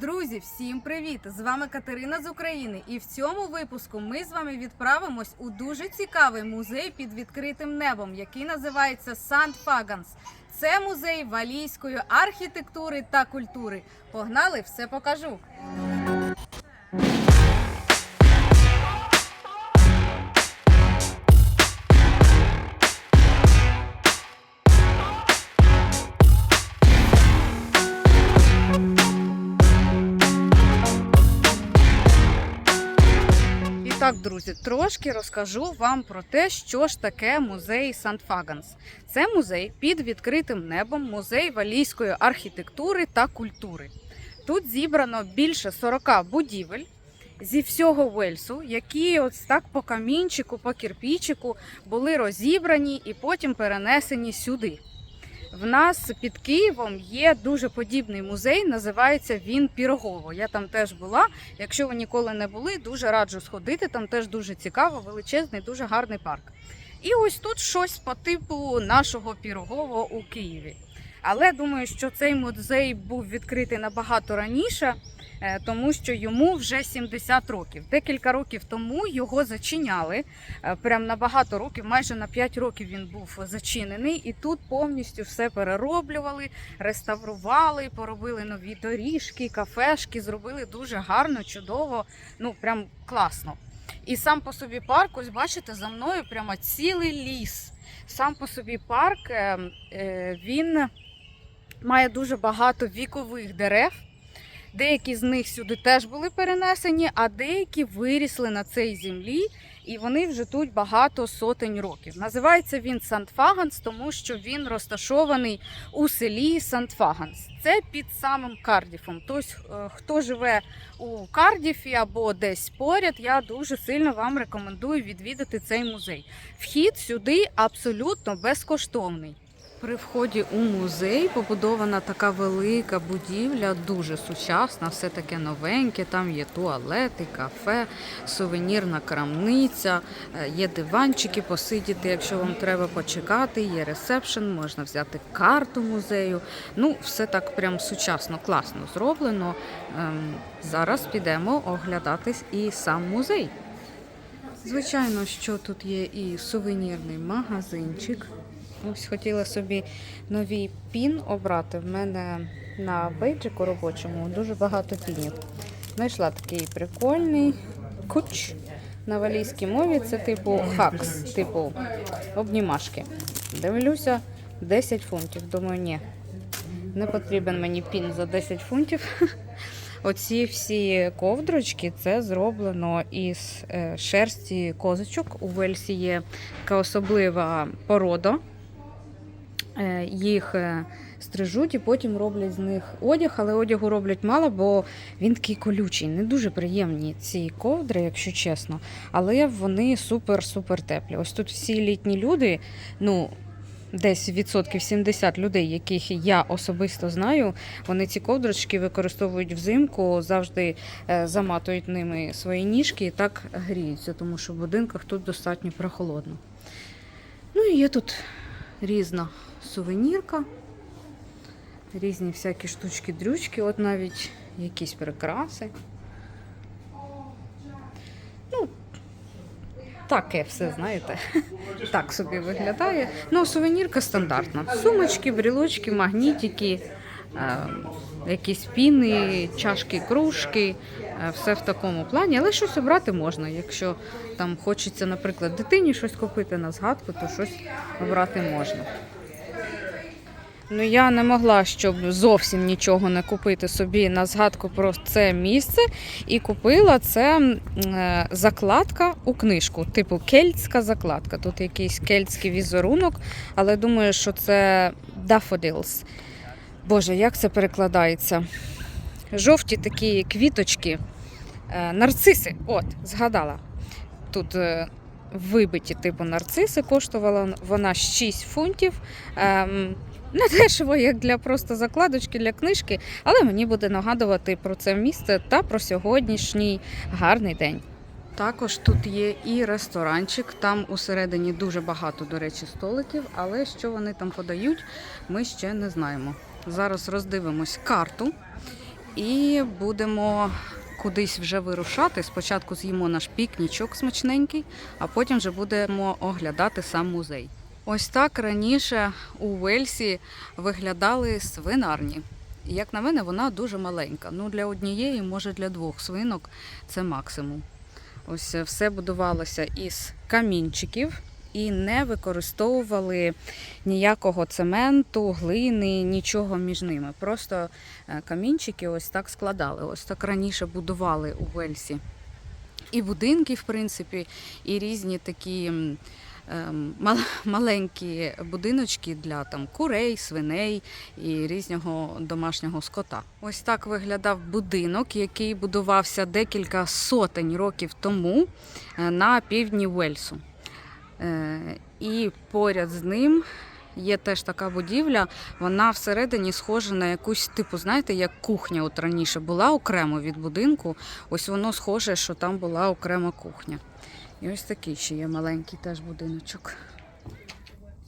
Друзі, всім привіт! З вами Катерина з України. І в цьому випуску ми з вами відправимось у дуже цікавий музей під відкритим небом, який називається Сант Фаганс. Це музей валійської архітектури та культури. Погнали, все покажу. Так, друзі, трошки розкажу вам про те, що ж таке музей Сант Фаганс. Це музей під відкритим небом, музей валійської архітектури та культури. Тут зібрано більше 40 будівель зі всього Вельсу, які от так по камінчику, по кирпічику були розібрані і потім перенесені сюди. В нас під Києвом є дуже подібний музей, називається він Пірогово. Я там теж була. Якщо ви ніколи не були, дуже раджу сходити. Там теж дуже цікаво, величезний, дуже гарний парк. І ось тут щось по типу нашого Пірогово у Києві. Але думаю, що цей музей був відкритий набагато раніше, е, тому що йому вже 70 років. Декілька років тому його зачиняли. Е, Прям на багато років, майже на 5 років він був зачинений, і тут повністю все перероблювали, реставрували, поробили нові доріжки, кафешки, зробили дуже гарно, чудово, ну прям класно. І сам по собі парк, ось бачите, за мною прямо цілий ліс. Сам по собі парк е, е, він має дуже багато вікових дерев. Деякі з них сюди теж були перенесені, а деякі вирісли на цій землі, і вони вже тут багато сотень років. Називається він Сант-Фаганс, тому що він розташований у селі Сант-Фаганс. Це під самим Кардіфом. Тобто, хто живе у Кардіфі або десь поряд, я дуже сильно вам рекомендую відвідати цей музей. Вхід сюди абсолютно безкоштовний. При вході у музей побудована така велика будівля, дуже сучасна, все таке новеньке. Там є туалети, кафе, сувенірна крамниця, е, є диванчики посидіти, якщо вам треба почекати. Є ресепшн, можна взяти карту музею. Ну, все так прям сучасно, класно зроблено. Ем, Зараз підемо оглядатись і сам музей. Звичайно, що тут є і сувенірний магазинчик. Ось хотіла собі новий пін обрати. В мене на бейджику робочому дуже багато пінів. Знайшла такий прикольний куч. На валійській мові це типу хакс, типу обнімашки. Дивлюся, 10 фунтів. Думаю, ні. Не потрібен мені пін за 10 фунтів. Оці всі ковдрочки це зроблено із е, шерсті козочок. У Вельсі є така особлива порода. Е, Їх е, стрижуть і потім роблять з них одяг, але одягу роблять мало, бо він такий колючий. Не дуже приємні ці ковдри, якщо чесно. Але вони супер-супер теплі. Ось тут всі літні люди, ну. Десь відсотків 70 людей, яких я особисто знаю, вони ці ковдрочки використовують взимку, завжди е, заматують ними свої ніжки і так гріються, тому що в будинках тут достатньо прохолодно. Ну і є тут різна сувенірка, різні всякі штучки-дрючки, от навіть якісь прикраси. Ну, таке все, знаєте. Так собі виглядає. Ну, сувенірка стандартна. Сумочки, брілочки, магнітики, е, якісь піни, чашки, кружки, все в такому плані. Але щось обрати можна. Якщо там хочеться, наприклад, дитині щось купити на згадку, то щось обрати можна. Ну, я не могла, щоб зовсім нічого не купити собі на згадку про це місце. І купила це е, закладка у книжку, типу кельтська закладка. Тут якийсь кельтський візерунок, але думаю, що це daffodils. Боже, як це перекладається? Жовті такі квіточки, е, нарциси. От, згадала. Тут е, вибиті, типу нарциси, коштувала вона 6 фунтів. Ем, не дешево, як для просто закладочки для книжки, але мені буде нагадувати про це місце та про сьогоднішній гарний день. Також тут є і ресторанчик. Там усередині дуже багато, до речі, столиків, але що вони там подають, ми ще не знаємо. Зараз роздивимось карту і будемо кудись вже вирушати. Спочатку з'їмо наш пікнічок смачненький, а потім вже будемо оглядати сам музей. Ось так раніше у Вельсі виглядали свинарні. Як на мене, вона дуже маленька. Ну, для однієї, може для двох свинок це максимум. Ось е, все будувалося із камінчиків і не використовували ніякого цементу, глини, нічого між ними. Просто е, камінчики ось так складали. Ось так раніше будували у Вельсі. І будинки, в принципі, і різні такі ем, мал- маленькі будиночки для там курей, свиней і різного домашнього скота. Ось так виглядав будинок, який будувався декілька сотень років тому е, на півдні Уельсу. Е, І поряд з ним є теж така будівля. Вона всередині схожа на якусь типу, знаєте, як кухня от раніше була окремо від будинку. Ось воно схоже, що там була окрема кухня. І ось такий ще є маленький теж будиночок.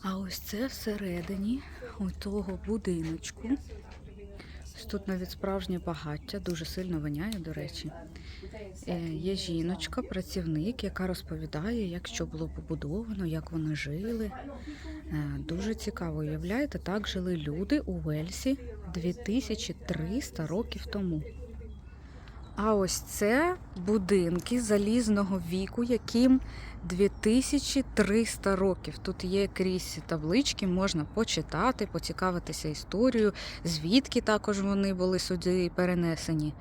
А ось це всередині того будиночку. Ось Тут навіть справжнє багаття, дуже сильно воняє, до речі. Е, Є жіночка, працівник, яка розповідає, як що було побудовано, як вони жили. Е, Дуже цікаво, уявляєте, так жили люди у Вельсі 2300 років тому. А ось це будинки залізного віку, яким 2300 років. Тут є крізь таблички, можна почитати, поцікавитися історією, звідки також вони були сюди перенесені.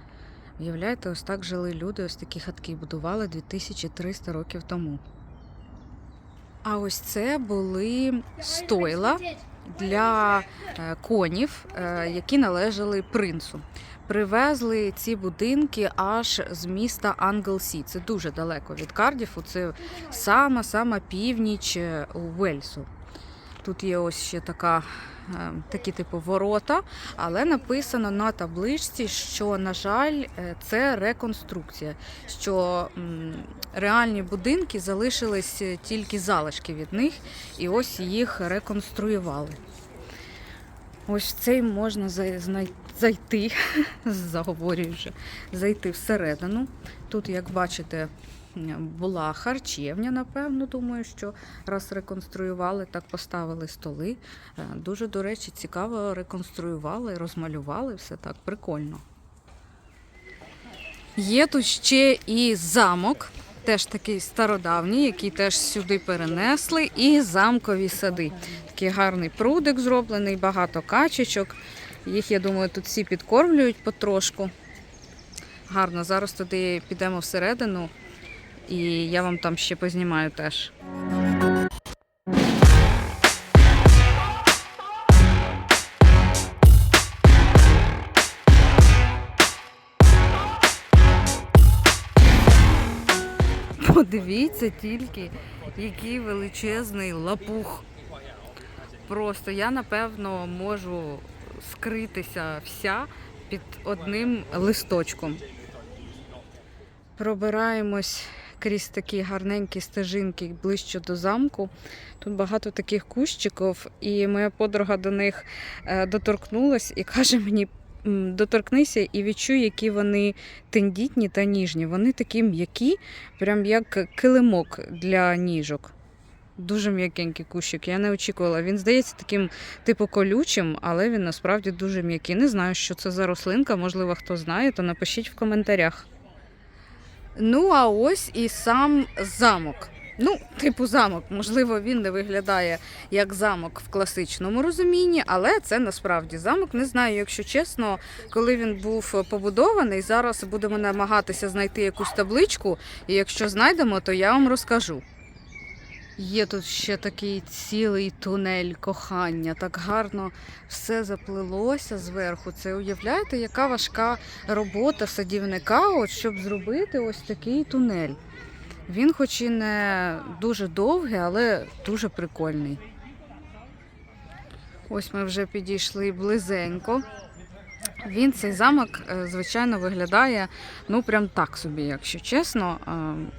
Уявляєте, ось так жили люди, ось такі хатки будували 2300 років тому. А ось це були стойла для е, конів, е, які належали принцу. Привезли ці будинки аж з міста Англсі. Це дуже далеко від Кардіфу. Це сама сама північ е, у Вельсу. Тут є ось ще така, е, такі типу ворота, але написано на табличці, що, на жаль, е, це реконструкція, що реальні будинки залишились е, тільки залишки від них, і ось їх реконструювали. Ось цей можна зайти, заговорюю вже, зайти всередину. Тут, як бачите, була харчевня, напевно, думаю, що раз реконструювали, так поставили столи. Е, Дуже, до речі, цікаво реконструювали, розмалювали, все так прикольно. Є тут ще і замок, теж такий стародавній, який теж сюди перенесли, і замкові сади. Такий гарний прудик зроблений, багато качечок. Їх, я думаю, тут всі підкормлюють потрошку. Гарно, зараз туди підемо всередину, і я вам там ще познімаю теж. Подивіться тільки, який величезний лапух. Просто я напевно можу скритися вся під одним листочком. Пробираємось крізь такі гарненькі стежинки ближче до замку. Тут багато таких кущиків, і моя подруга до них е, доторкнулась і каже мені. Доторкнися і відчуй, які вони тендітні та ніжні. Вони такі м'які, прям як килимок для ніжок. Дуже м'якенький кущик. Я не очікувала. Він здається таким типу колючим, але він насправді дуже м'який. Не знаю, що це за рослинка. Можливо, хто знає, то напишіть в коментарях. Ну, а ось і сам замок. Ну, типу замок. Можливо, він не виглядає як замок в класичному розумінні, але це насправді замок. Не знаю, якщо чесно, коли він був побудований. Зараз будемо намагатися знайти якусь табличку, і якщо знайдемо, то я вам розкажу. Є тут ще такий цілий тунель кохання, так гарно все заплилося зверху. Це уявляєте, яка важка робота садівника, от щоб зробити ось такий тунель. Він, хоч і не дуже довгий, але дуже прикольний. Ось ми вже підійшли близенько Він цей замок, е, звичайно, виглядає ну прям так собі, якщо чесно. Е,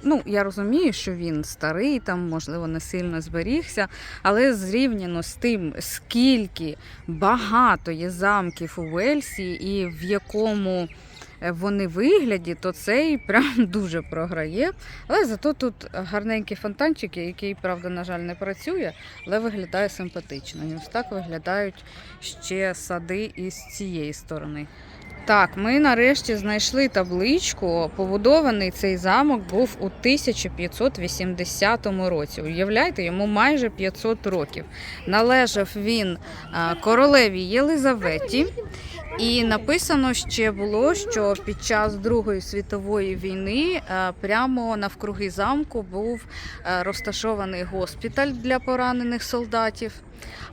Ну, я розумію, що він старий, там, можливо, не сильно зберігся, але зрівняно з тим, скільки багато є замків у Вельсі і в якому вони вигляді, то цей прям дуже програє. Але зато тут гарненький фонтанчик, який, правда, на жаль, не працює, але виглядає симпатично. І ось так виглядають ще сади із цієї сторони. Так, ми нарешті знайшли табличку. Побудований цей замок був у 1580 році. Уявляєте, йому майже 500 років. Належав він королеві Єлизаветі. І написано ще було, що під час Другої світової війни е, прямо навкруги замку був е, розташований госпіталь для поранених солдатів.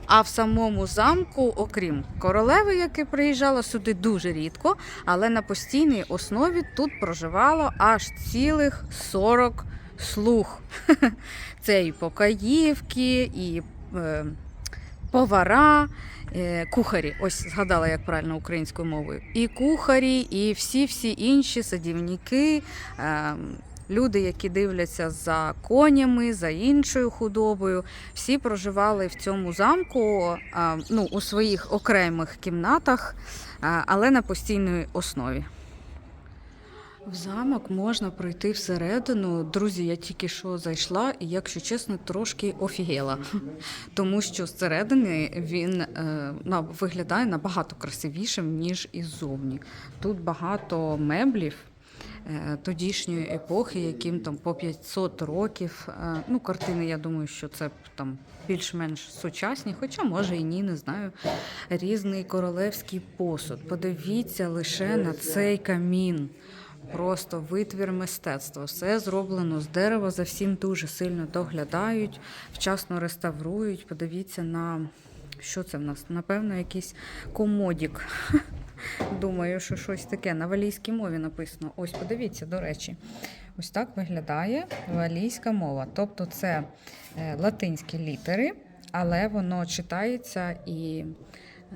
А в самому замку, окрім королеви, яка приїжджала сюди дуже рідко, але на постійній основі тут проживало аж цілих 40 слуг. Це і покаївки, і е, повара, е, кухарі. Ось згадала, як правильно українською мовою. І кухарі, і всі-всі інші садівники. Е, Люди, які дивляться за конями, за іншою худобою, всі проживали в цьому замку ну, у своїх окремих кімнатах, але на постійній основі. В замок можна пройти всередину. Друзі, я тільки що зайшла, і, якщо чесно, трошки офігела. Тому що зсередини він е, виглядає набагато красивішим, ніж іззовні. Тут багато меблів. е, Тодішньої епохи, яким там по 500 років. Е, Ну, картини, я думаю, що це там більш-менш сучасні, хоча може і ні, не знаю. Різний королевський посуд. Подивіться лише на цей камін. Просто витвір мистецтва. Все зроблено з дерева, за всім дуже сильно доглядають, вчасно реставрують. Подивіться на що це в нас? Напевно, якийсь комодік. Думаю, що щось таке на валійській мові написано. Ось, подивіться, до речі. Ось так виглядає валійська мова. Тобто це е, латинські літери, але воно читається і е,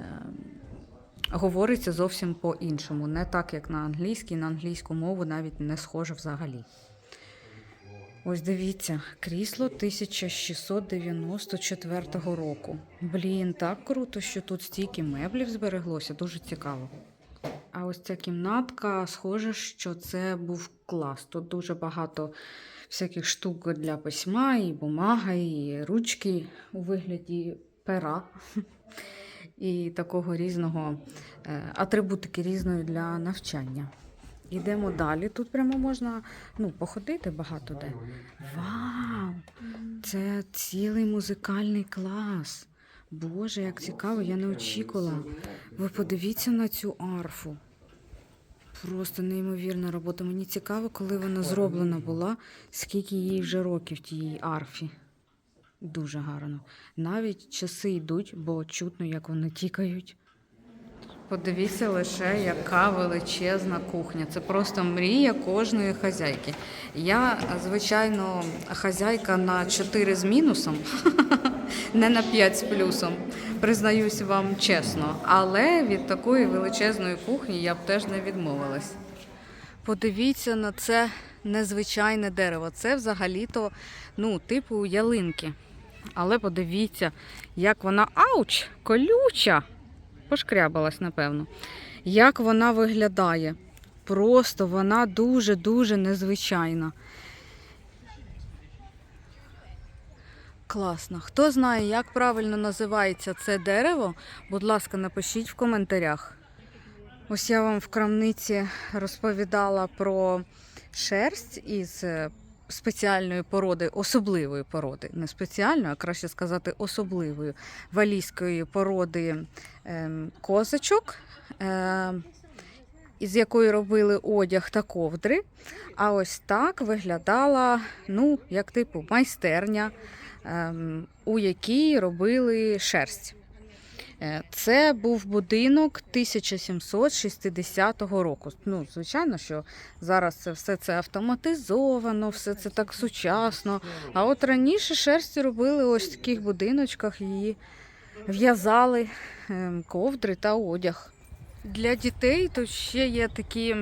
говориться зовсім по-іншому. Не так, як на англійській, на англійську мову навіть не схоже взагалі. Ось дивіться, крісло 1694 року. Блін, так круто, що тут стільки меблів збереглося, дуже цікаво. А ось ця кімнатка, схоже, що це був клас. Тут дуже багато всяких штук для письма, і бумага, і ручки у вигляді пера. І такого різного е, атрибутики різної для навчання. Йдемо далі. Тут прямо можна ну, походити багато де. Вау! Це цілий музикальний клас. Боже, як цікаво, я не очікувала. Ви подивіться на цю арфу. Просто неймовірна робота. Мені цікаво, коли вона зроблена була, скільки їй вже років тієї арфі. Дуже гарно. Навіть часи йдуть, бо чутно, як вони тікають. Подивіться лише, яка величезна кухня. Це просто мрія кожної хазяйки. Я, звичайно, хазяйка на 4 з мінусом, не на 5 з плюсом. Признаюсь вам чесно. Але від такої величезної кухні я б теж не відмовилась. Подивіться на це незвичайне дерево. Це взагалі-то, ну, типу ялинки. Але подивіться, як вона ауч, колюча. Пошкрябалась, напевно. Як вона виглядає. Просто вона дуже-дуже незвичайна. Класно. Хто знає, як правильно називається це дерево, будь ласка, напишіть в коментарях. Ось я вам в крамниці розповідала про шерсть із е, спеціальної породи, особливої породи, не спеціальної, а краще сказати, особливої валійської породи ем, козочок, ем, із якої робили одяг та ковдри. А ось так виглядала, ну, як типу, майстерня, ем, у якій робили шерсть. Е, Це був будинок 1760 року. Ну, звичайно, що зараз це все це автоматизовано, все це так сучасно. А от раніше шерсті робили ось в таких будиночках, її в'язали ем, ковдри та одяг. Для дітей тут ще є такі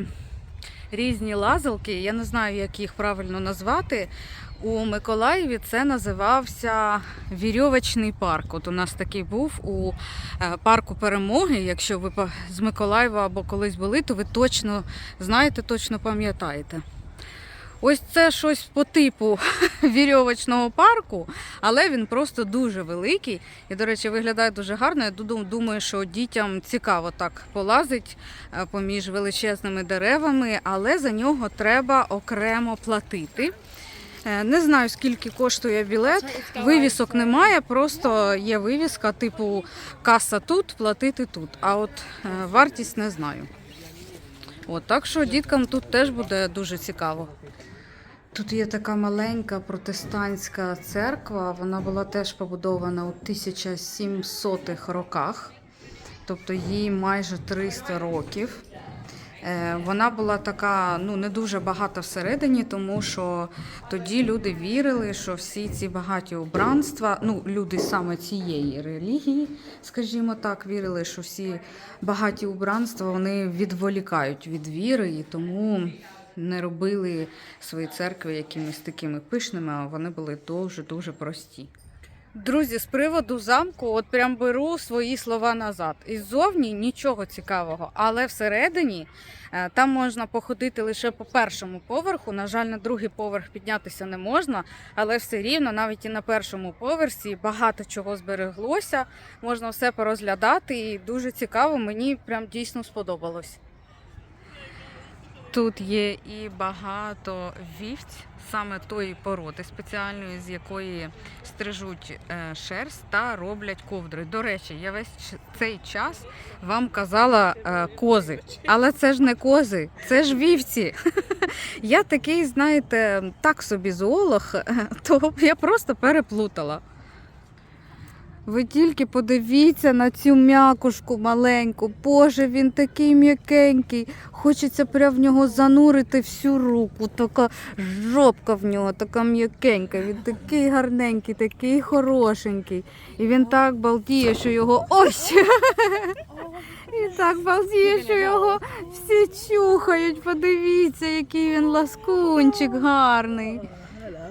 різні лазалки. Я не знаю, як їх правильно назвати. У Миколаєві це називався вірьовочний парк. От у нас такий був у е, парку перемоги. Якщо ви з Миколаєва або колись були, то ви точно знаєте, точно пам'ятаєте. Ось це щось по типу вірьовочного парку, але він просто дуже великий. І, до речі, виглядає дуже гарно. Я думаю, що дітям цікаво так полазить е, поміж величезними деревами, але за нього треба окремо платити. Е, Не знаю, скільки коштує білет. Вивісок немає, просто є вивіска, типу каса тут, платити тут. А от е, вартість не знаю. От, так що діткам тут теж буде дуже цікаво. Тут є така маленька протестантська церква. Вона була теж побудована у 1700-х роках, тобто їй майже 300 років. Е, Вона була така, ну не дуже багата всередині, тому що тоді люди вірили, що всі ці багаті убранства, ну люди саме цієї релігії, скажімо так, вірили, що всі багаті убранства вони відволікають від віри, і тому не робили свої церкви якимись такими пишними, а вони були дуже дуже прості. Друзі, з приводу замку, от прям беру свої слова назад. Іззовні нічого цікавого, але всередині е, там можна походити лише по першому поверху. На жаль, на другий поверх піднятися не можна, але все рівно, навіть і на першому поверсі багато чого збереглося. Можна все порозглядати, і дуже цікаво. Мені прям дійсно сподобалось. Тут є і багато вівць, саме тої породи спеціальної, з якої стрижуть е, шерсть та роблять ковдри. До речі, я весь цей час вам казала е, кози, але це ж не кози, це ж вівці. Я такий, знаєте, так собі зоолог, то я просто переплутала. Ви тільки подивіться на цю м'якушку маленьку. Боже, він такий м'якенький. Хочеться прям в нього занурити всю руку. Така жопка в нього, така м'якенька. Він такий гарненький, такий хорошенький. І він так балдіє, що його ось. Він так балдіє, що його всі чухають. Подивіться, який він ласкунчик гарний.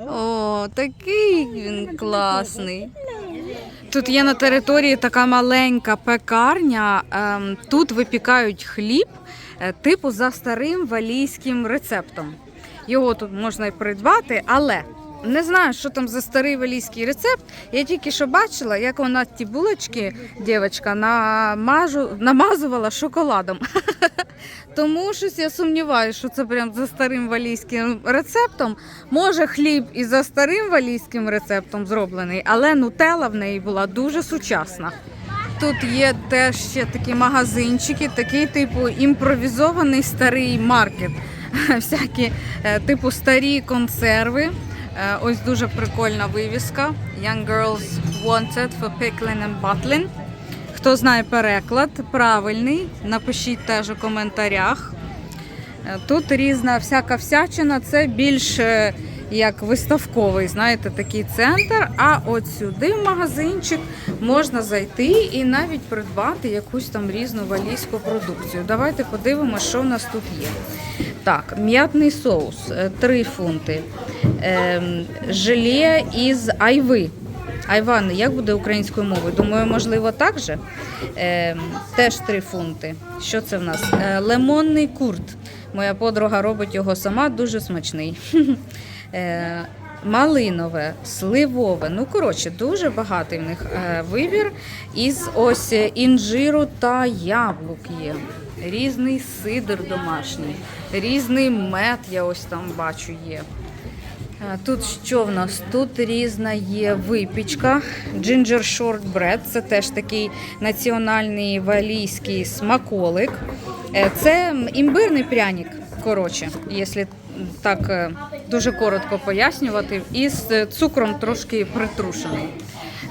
О, такий він класний. Тут є на території така маленька пекарня. ем, Тут випікають хліб, е, типу за старим валійським рецептом. Його тут можна і придбати, але не знаю, що там за старий валійський рецепт. Я тільки що бачила, як вона ті булочки, дівчинка, намажу, намазувала шоколадом. Тому щось я сумніваюся, що це прям за старим валійським рецептом. Може, хліб і за старим валійським рецептом зроблений, але нутелла в неї була дуже сучасна. Тут є теж ще такі магазинчики, такий типу імпровізований старий маркет. Всякі е, типу старі консерви. Е, Ось дуже прикольна вивіска. Young girls wanted for pickling and bottling. Хто знає переклад правильний, напишіть теж у коментарях. Е, Тут різна всяка всячина, це більш е, як виставковий, знаєте, такий центр. А от сюди в магазинчик можна зайти і навіть придбати якусь там різну валійську продукцію. Давайте подивимося, що в нас тут є. Так, м'ятний соус 3 фунти. Ем, желе із айви. Айван, як буде українською мовою? Думаю, можливо, так же. Ем, теж 3 фунти. Що це в нас? Е, лимонний курт. Моя подруга робить його сама, дуже смачний. Е, малинове, сливове. Ну, коротше, дуже багатий в них е, вибір. Із ось е, інжиру та яблук є. Різний сидр домашній, різний мед, я ось там бачу є. Тут що в нас? Тут різна є випічка. Ginger shortbread – це теж такий національний валійський смаколик. Е, Це імбирний пряник, коротше, якщо так е, дуже коротко пояснювати, із е, цукром трошки притрушений.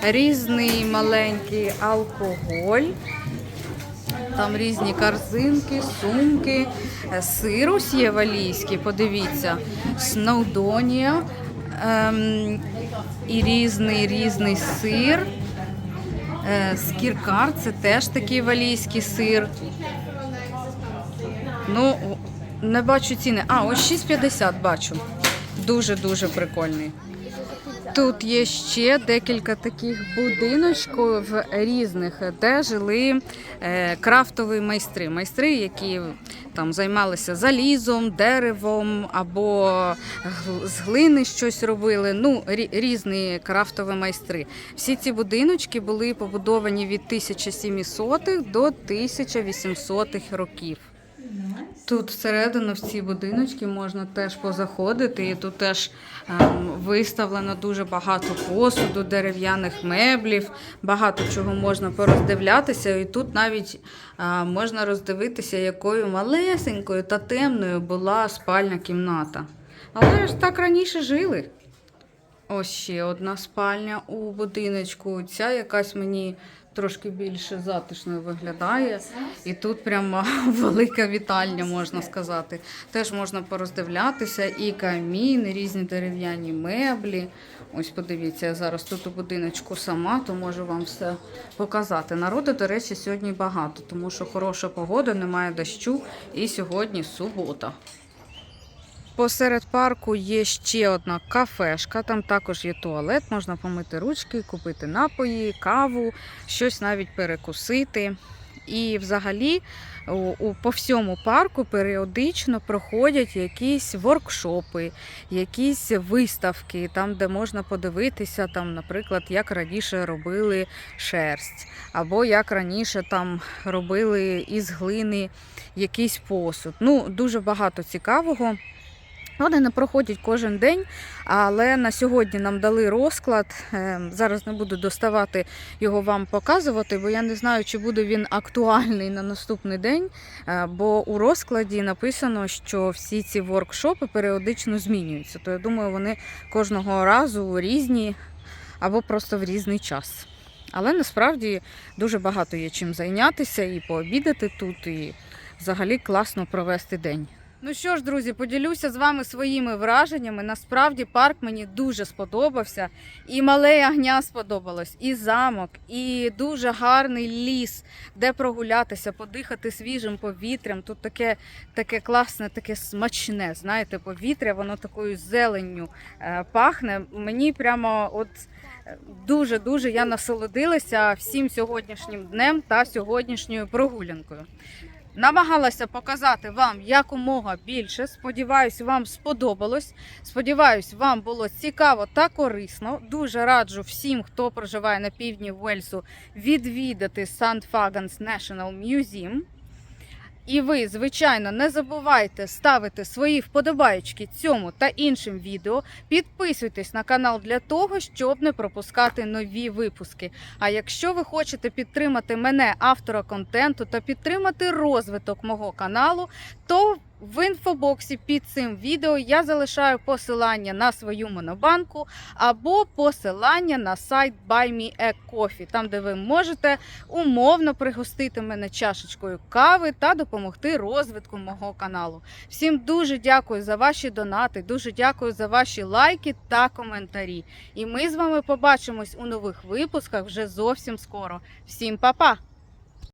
Різний маленький алкоголь. Там різні корзинки, сумки, е, сир ось є валійський, подивіться, Сноудонія ем, і різний різний сир. Е, Скіркар це теж такий валійський сир. Ну, не бачу ціни. А, ось 6,50 бачу. Дуже-дуже прикольний. Тут є ще декілька таких будиночків різних, де жили е, крафтові майстри. Майстри, які там займалися залізом, деревом або з глини щось робили. Ну, рі- різні крафтові майстри. Всі ці будиночки були побудовані від 1700-х до 1800-х років. Тут всередину в ці будиночки можна теж позаходити, і тут теж ем, виставлено дуже багато посуду, дерев'яних меблів, багато чого можна пороздивлятися. І тут навіть а, можна роздивитися, якою малесенькою та темною була спальня кімната. Але ж так раніше жили. Ось ще одна спальня у будиночку. Ця якась мені трошки більше затишною виглядає. І тут прямо велика вітальня, можна сказати. Теж можна пороздивлятися і камін, і різні дерев'яні меблі. Ось подивіться, я зараз тут у будиночку сама, то можу вам все показати. Народу, до речі, сьогодні багато, тому що хороша погода, немає дощу, і сьогодні субота. Посеред парку є ще одна кафешка, там також є туалет, можна помити ручки, купити напої, каву, щось навіть перекусити. І взагалі у, по всьому парку періодично проходять якісь воркшопи, якісь виставки, там, де можна подивитися, там, наприклад, як раніше робили шерсть, або як раніше там робили із глини якийсь посуд. Ну, дуже багато цікавого. Вони не проходять кожен день, але на сьогодні нам дали розклад. Е, Зараз не буду доставати його вам показувати, бо я не знаю, чи буде він актуальний на наступний день. Е, Бо у розкладі написано, що всі ці воркшопи періодично змінюються. То я думаю, вони кожного разу різні або просто в різний час. Але насправді дуже багато є чим зайнятися і пообідати тут, і взагалі класно провести день. Ну що ж, друзі, поділюся з вами своїми враженнями. Насправді парк мені дуже сподобався. І мале ягня сподобалось, і замок, і дуже гарний ліс, де прогулятися, подихати свіжим повітрям. Тут таке, таке класне, таке смачне. Знаєте, повітря, воно такою зеленню е, пахне. Мені прямо от. Дуже дуже я насолодилася всім сьогоднішнім днем та сьогоднішньою прогулянкою. Намагалася показати вам якомога більше. Сподіваюсь, вам сподобалось. Сподіваюсь, вам було цікаво та корисно. Дуже раджу всім, хто проживає на півдні Уельсу, відвідати St. Fagans National Museum. І ви, звичайно, не забувайте ставити свої вподобайки цьому та іншим відео. Підписуйтесь на канал для того, щоб не пропускати нові випуски. А якщо ви хочете підтримати мене, автора контенту, та підтримати розвиток мого каналу, то в інфобоксі під цим відео я залишаю посилання на свою монобанку або посилання на сайт Buy Me a Coffee, там де ви можете умовно пригостити мене чашечкою кави та допомогти розвитку мого каналу. Всім дуже дякую за ваші донати, дуже дякую за ваші лайки та коментарі. І ми з вами побачимось у нових випусках вже зовсім скоро. Всім па-па!